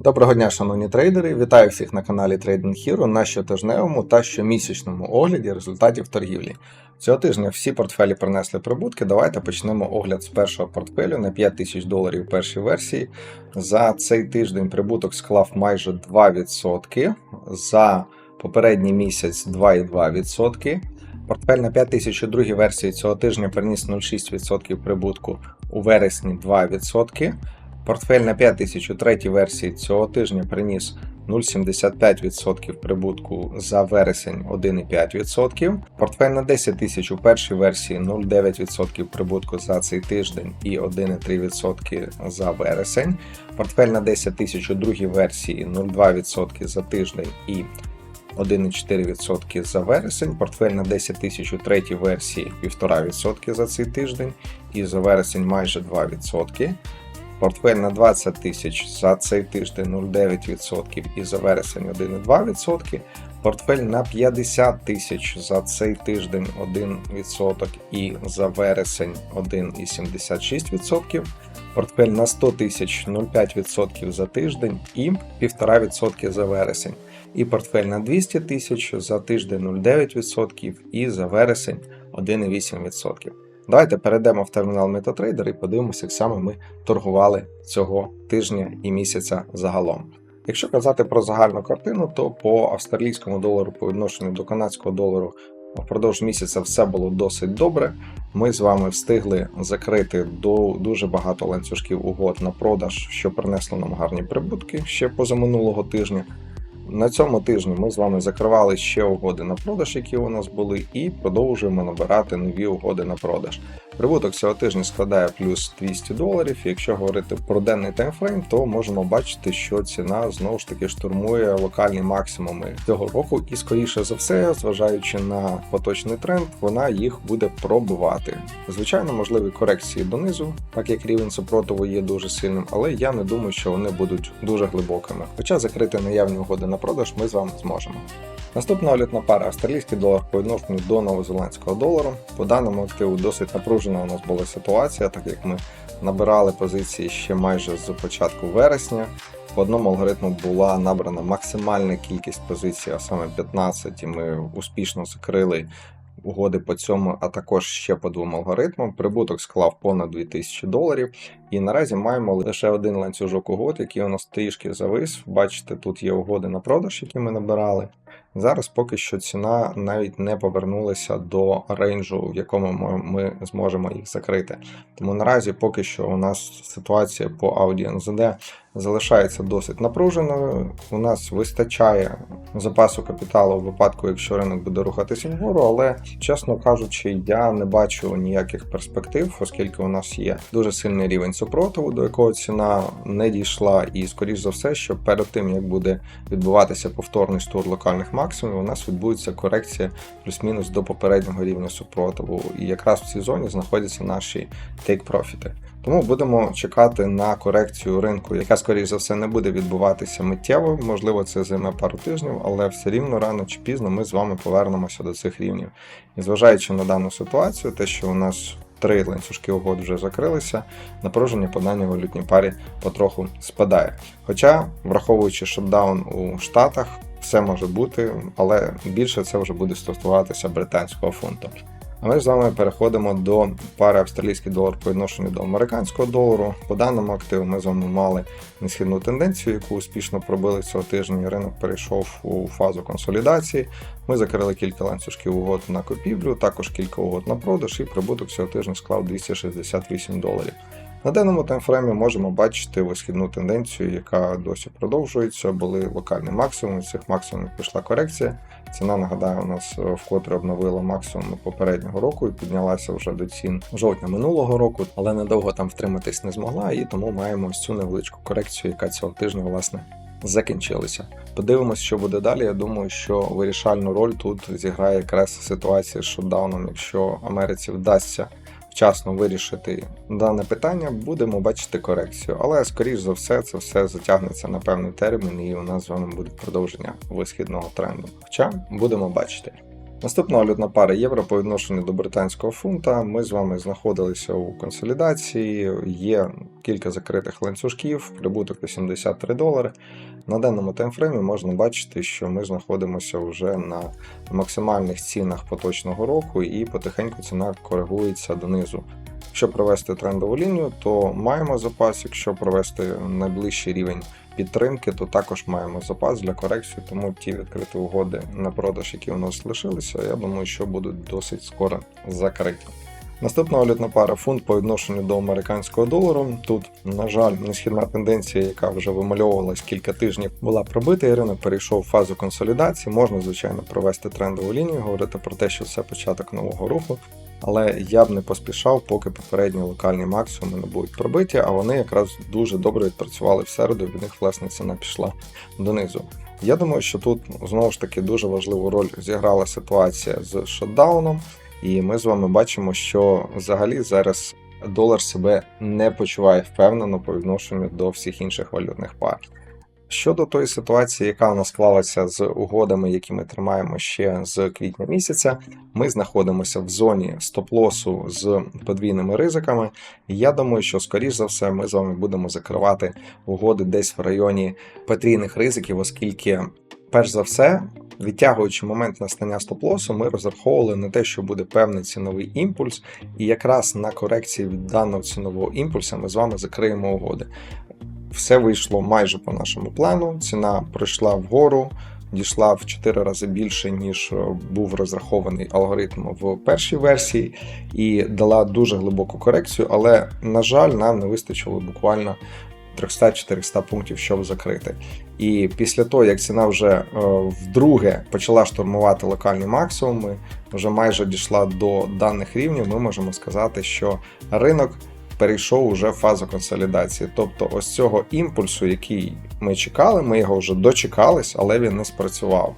Доброго дня, шановні трейдери! Вітаю всіх на каналі Trading Hero на щотижневому та щомісячному огляді результатів торгівлі. Цього тижня всі портфелі принесли прибутки. Давайте почнемо огляд з першого портфелю на 5 тисяч доларів першій версії. За цей тиждень прибуток склав майже 2%, за попередній місяць 2,2%. Портфель на 5 тисяч у другій версії цього тижня приніс 0,6% прибутку у вересні 2%. Портфель на 5000 у третій версії цього тижня приніс 0,75% прибутку за вересень 1,5%. Портфель на 10 тисяч у першій версії 0,9% прибутку за цей тиждень і 1,3% за вересень. Портфель на 10 тисяч у другій версії 0,2% за тиждень і 1,4% за вересень, портфель на 10 тисяч у третій версії 1,5% за цей тиждень і за вересень майже 2%. Портфель на 20 тисяч за цей тиждень 0,9% і за вересень 1,2%. Портфель на 50 тисяч за цей тиждень 1% і за вересень 1,76%. Портфель на 100 тисяч 0,5% за тиждень і 1,5% за вересень. І портфель на 200 тисяч за тиждень 0,9% і за вересень 1,8%. Давайте перейдемо в термінал MetaTrader і подивимося, як саме ми торгували цього тижня і місяця загалом. Якщо казати про загальну картину, то по австралійському долару по відношенню до канадського долару впродовж місяця все було досить добре. Ми з вами встигли закрити до дуже багато ланцюжків угод на продаж, що принесло нам гарні прибутки ще позаминулого тижня. На цьому тижні ми з вами закривали ще угоди на продаж, які у нас були, і продовжуємо набирати нові угоди на продаж. Прибуток цього тижня складає плюс 200 доларів. Якщо говорити про денний таймфрейм, то можемо бачити, що ціна знову ж таки штурмує локальні максимуми цього року, і скоріше за все, зважаючи на поточний тренд, вона їх буде пробивати. Звичайно, можливі корекції донизу, так як рівень супротиву є дуже сильним, але я не думаю, що вони будуть дуже глибокими. Хоча закрити наявні угоди на продаж ми з вами зможемо. Наступна валютна пара австралійський долар по відношенню до новозеландського долару. По даному активу досить напружена у нас була ситуація, так як ми набирали позиції ще майже з початку вересня. По одному алгоритму була набрана максимальна кількість позицій, а саме 15, і ми успішно закрили угоди по цьому, а також ще по двом алгоритмам. Прибуток склав понад 2000 доларів. І наразі маємо лише один ланцюжок угод, який у нас трішки завис. Бачите, тут є угоди на продаж, які ми набирали. Зараз поки що ціна навіть не повернулася до рейнджу, в якому ми зможемо їх закрити. Тому наразі поки що у нас ситуація по Audi NZD залишається досить напруженою. У нас вистачає запасу капіталу в випадку, якщо ринок буде рухатися вгору, але чесно кажучи, я не бачу ніяких перспектив, оскільки у нас є дуже сильний рівень супротиву, до якого ціна не дійшла, і скоріш за все, що перед тим як буде відбуватися повторний штур локальних максимумів, у нас відбудеться корекція плюс-мінус до попереднього рівня супротиву. І якраз в цій зоні знаходяться наші тейк-профіти. Тому будемо чекати на корекцію ринку, яка, скоріш за все, не буде відбуватися миттєво. Можливо, це займе пару тижнів, але все рівно рано чи пізно ми з вами повернемося до цих рівнів. І зважаючи на дану ситуацію, те, що у нас три ланцюжки угод вже закрилися, напруження по даній валютній парі потроху спадає. Хоча, враховуючи шатдаун у Штатах, все може бути, але більше це вже буде стосуватися британського фунту. А ми з вами переходимо до пари австралійський долар по відношенню до американського долару. По даному активу ми з вами мали несхідну тенденцію, яку успішно пробили цього тижня. і Ринок перейшов у фазу консолідації. Ми закрили кілька ланцюжків угод на купівлю, також кілька угод на продаж, і прибуток цього тижня склав 268 доларів. На даному таймфреймі можемо бачити висхідну тенденцію, яка досі продовжується. Були локальні максимуми, цих максимумів пішла корекція. Ціна, нагадаю, у нас вкотре обновила максимум попереднього року і піднялася вже до цін жовтня минулого року, але недовго там втриматись не змогла, і тому маємо ось цю невеличку корекцію, яка цього тижня власне закінчилася. Подивимось, що буде далі. Я думаю, що вирішальну роль тут зіграє якраз ситуація з шотдауном, якщо Америці вдасться вчасно вирішити дане питання, будемо бачити корекцію. Але, скоріш за все, це все затягнеться на певний термін, і у нас з вами буде продовження висхідного тренду. Хоча будемо бачити. Наступна валютна пара євро по відношенню до британського фунта. Ми з вами знаходилися у консолідації. Є кілька закритих ланцюжків, прибуток 83 долари. На даному таймфреймі можна бачити, що ми знаходимося вже на максимальних цінах поточного року, і потихеньку ціна коригується донизу. Якщо провести трендову лінію, то маємо запас. Якщо провести найближчий рівень підтримки, то також маємо запас для корекції, тому ті відкриті угоди на продаж, які у нас лишилися, я думаю, що будуть досить скоро закриті. Наступна валютна пара фунт по відношенню до американського долару. Тут, на жаль, несхідна тенденція, яка вже вимальовувалась кілька тижнів, була пробита. і Ринок перейшов в фазу консолідації. Можна, звичайно, провести трендову лінію, говорити про те, що це початок нового руху. Але я б не поспішав, поки попередні локальні максимуми не будуть пробиті, а вони якраз дуже добре відпрацювали в середу, від них власне ціна пішла донизу. Я думаю, що тут знову ж таки дуже важливу роль зіграла ситуація з шотдауном, і ми з вами бачимо, що взагалі зараз долар себе не почуває впевнено по відношенню до всіх інших валютних пар. Щодо тої ситуації, яка у нас склалася з угодами, які ми тримаємо ще з квітня місяця, ми знаходимося в зоні стоп-лосу з подвійними ризиками. Я думаю, що скоріш за все ми з вами будемо закривати угоди десь в районі потрійних ризиків, оскільки, перш за все, відтягуючи момент настання стоп-лосу, ми розраховували на те, що буде певний ціновий імпульс, і якраз на корекції від даного цінового імпульсу ми з вами закриємо угоди. Все вийшло майже по нашому плану. Ціна пройшла вгору, дійшла в 4 рази більше, ніж е, був розрахований алгоритм в першій версії, і дала дуже глибоку корекцію, але, на жаль, нам не вистачило буквально 300-400 пунктів, щоб закрити. І після того, як ціна вже е, вдруге почала штурмувати локальні максимуми, вже майже дійшла до даних рівнів, ми можемо сказати, що ринок перейшов уже в фазу консолідації. Тобто, ось цього імпульсу, який ми чекали, ми його вже дочекались, але він не спрацював.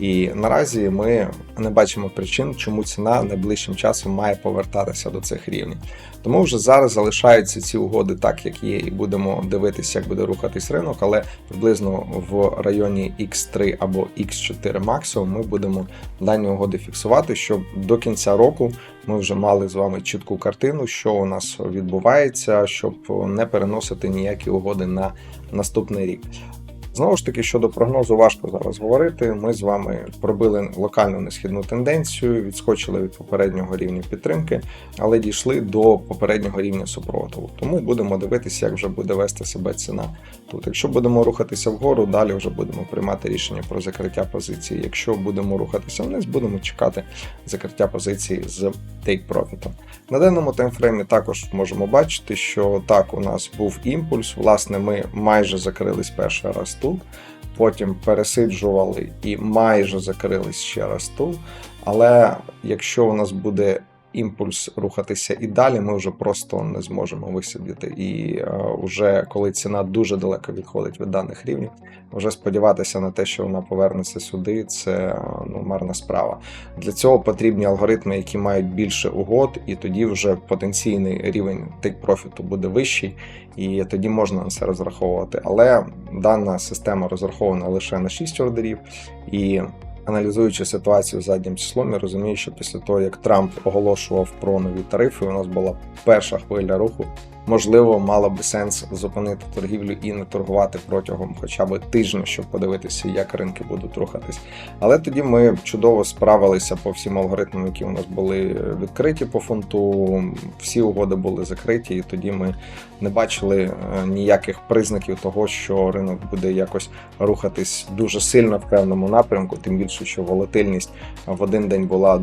І наразі ми не бачимо причин, чому ціна найближчим часом має повертатися до цих рівнів. Тому вже зараз залишаються ці угоди так, як є, і будемо дивитися, як буде рухатись ринок, але приблизно в районі X3 або X4 максимум ми будемо дані угоди фіксувати, щоб до кінця року ми вже мали з вами чітку картину, що у нас відбувається, щоб не переносити ніякі угоди на наступний рік. Знову ж таки, щодо прогнозу, важко зараз говорити. Ми з вами пробили локальну несхідну тенденцію, відскочили від попереднього рівня підтримки, але дійшли до попереднього рівня супротиву. Тому будемо дивитися, як вже буде вести себе ціна тут. Якщо будемо рухатися вгору, далі вже будемо приймати рішення про закриття позиції. Якщо будемо рухатися вниз, будемо чекати закриття позиції з take profit. На даному таймфреймі також можемо бачити, що так у нас був імпульс. Власне, ми майже закрились перший раз тут, потім пересиджували і майже закрились ще раз тут. Але якщо у нас буде імпульс рухатися і далі, ми вже просто не зможемо висидіти. І е, вже коли ціна дуже далеко відходить від даних рівнів, вже сподіватися на те, що вона повернеться сюди, це е, ну, марна справа. Для цього потрібні алгоритми, які мають більше угод, і тоді вже потенційний рівень тейк-профіту буде вищий, і тоді можна на це розраховувати. Але дана система розрахована лише на 6 ордерів. і аналізуючи ситуацію заднім числом, я розумію, що після того, як Трамп оголошував про нові тарифи, у нас була перша хвиля руху. Можливо, мало би сенс зупинити торгівлю і не торгувати протягом хоча б тижня, щоб подивитися, як ринки будуть рухатись. Але тоді ми чудово справилися по всім алгоритмам, які у нас були відкриті по фунту. Всі угоди були закриті, і тоді ми не бачили е, ніяких признаків того, що ринок буде якось рухатись дуже сильно в певному напрямку, тим більше, що волатильність в один день була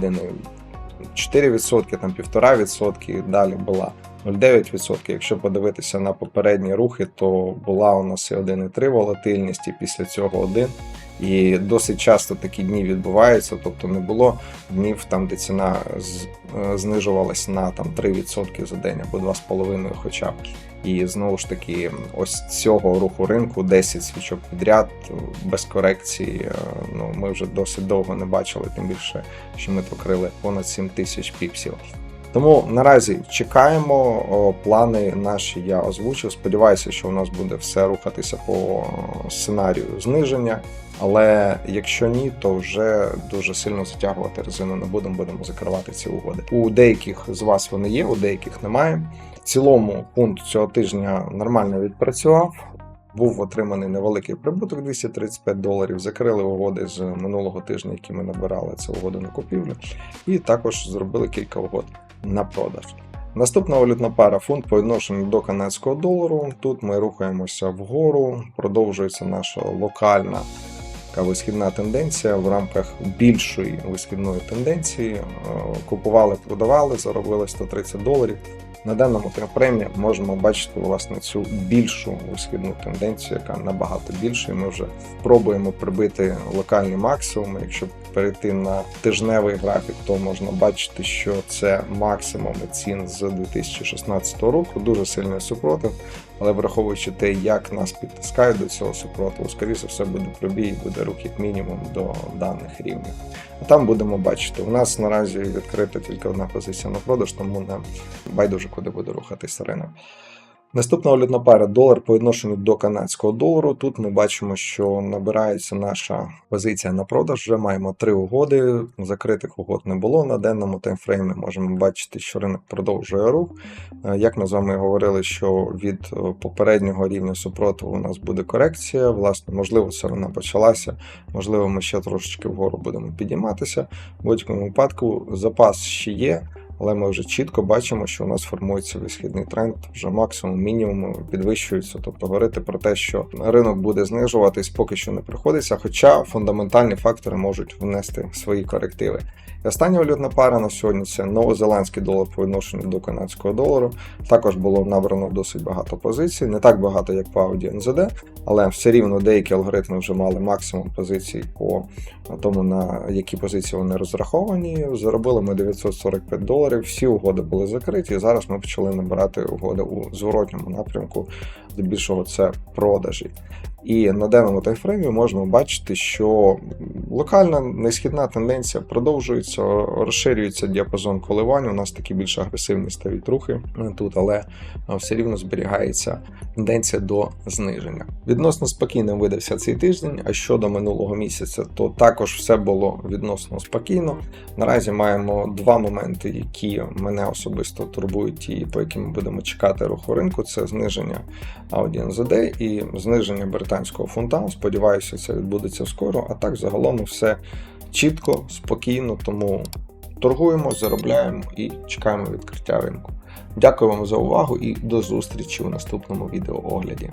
1,4%, там 1,5%, далі була 0,9%. Якщо подивитися на попередні рухи, то була у нас і 1,3 волатильність, і після цього 1. І досить часто такі дні відбуваються, тобто не було днів там, де ціна е, знижувалась на там 3% за день або 2,5% хоча б. І знову ж таки, ось цього руху ринку 10 свічок підряд без корекції. Е, ну ми вже досить довго не бачили, тим більше, що ми покрили понад 7 тисяч піпсів. Тому наразі чекаємо. О, плани наші я озвучив. Сподіваюся, що у нас буде все рухатися по сценарію зниження. Але якщо ні, то вже дуже сильно затягувати резину не будемо, будемо закривати ці угоди. У деяких з вас вони є, у деяких немає. Цілому пункт цього тижня нормально відпрацював. Був отриманий невеликий прибуток 235 доларів. Закрили угоди з минулого тижня, які ми набирали. Це угоди на купівлю, і також зробили кілька угод на продаж. Наступна валютна пара фунт по відношенню до канадського долару. Тут ми рухаємося вгору, продовжується наша локальна така висхідна тенденція в рамках більшої висхідної тенденції. Е, Купували, продавали, заробили 130 доларів. На даному таймфреймі можемо бачити власне цю більшу висхідну тенденцію, яка набагато більша. Ми вже пробуємо прибити локальні максимуми. Якщо перейти на тижневий графік, то можна бачити, що це максимуми цін з 2016 року. Дуже сильний супротив. Але враховуючи те, як нас підтискають до цього супротиву, скоріше все буде пробій, буде рух як мінімум до даних рівнів. А там будемо бачити. У нас наразі відкрита тільки одна позиція на продаж, тому нам байдуже куди буде рухатися ринок. Наступна валютна пара долар по відношенню до канадського долару. Тут ми бачимо, що набирається наша позиція на продаж. Вже маємо три угоди. Закритих угод не було на денному таймфреймі. Можемо бачити, що ринок продовжує рух. Е, Як ми з вами говорили, що від е, попереднього рівня супротиву у нас буде корекція. Власне, можливо, це вона почалася. Можливо, ми ще трошечки вгору будемо підійматися. В будь-якому випадку запас ще є. Але ми вже чітко бачимо, що у нас формується висхідний тренд, вже максимум, мінімум підвищується. Тобто говорити про те, що ринок буде знижуватись, поки що не приходиться. Хоча фундаментальні фактори можуть внести свої корективи. І остання валютна пара на сьогодні це новозеландський долар по відношенню до канадського долару. Також було набрано досить багато позицій, не так багато, як по Audi NZD, але все рівно деякі алгоритми вже мали максимум позицій по тому, на які позиції вони розраховані. Заробили ми 945 доларів. Всі угоди були закриті. Зараз ми почали набирати угоди у зворотньому напрямку. Здебільшого це продажі. І на даному таймфреймі можна бачити, що локальна несхідна тенденція продовжується, розширюється діапазон коливань. У нас такі більш агресивні стають рухи тут, але все рівно зберігається тенденція до зниження. Відносно спокійним видався цей тиждень. А щодо минулого місяця, то також все було відносно спокійно. Наразі маємо два моменти, які мене особисто турбують, і по яким ми будемо чекати руху ринку. Це зниження Audi NZD і зниження британського фунта. Сподіваюся, це відбудеться скоро. А так загалом все чітко, спокійно, тому торгуємо, заробляємо і чекаємо відкриття ринку. Дякую вам за увагу і до зустрічі у наступному відеоогляді.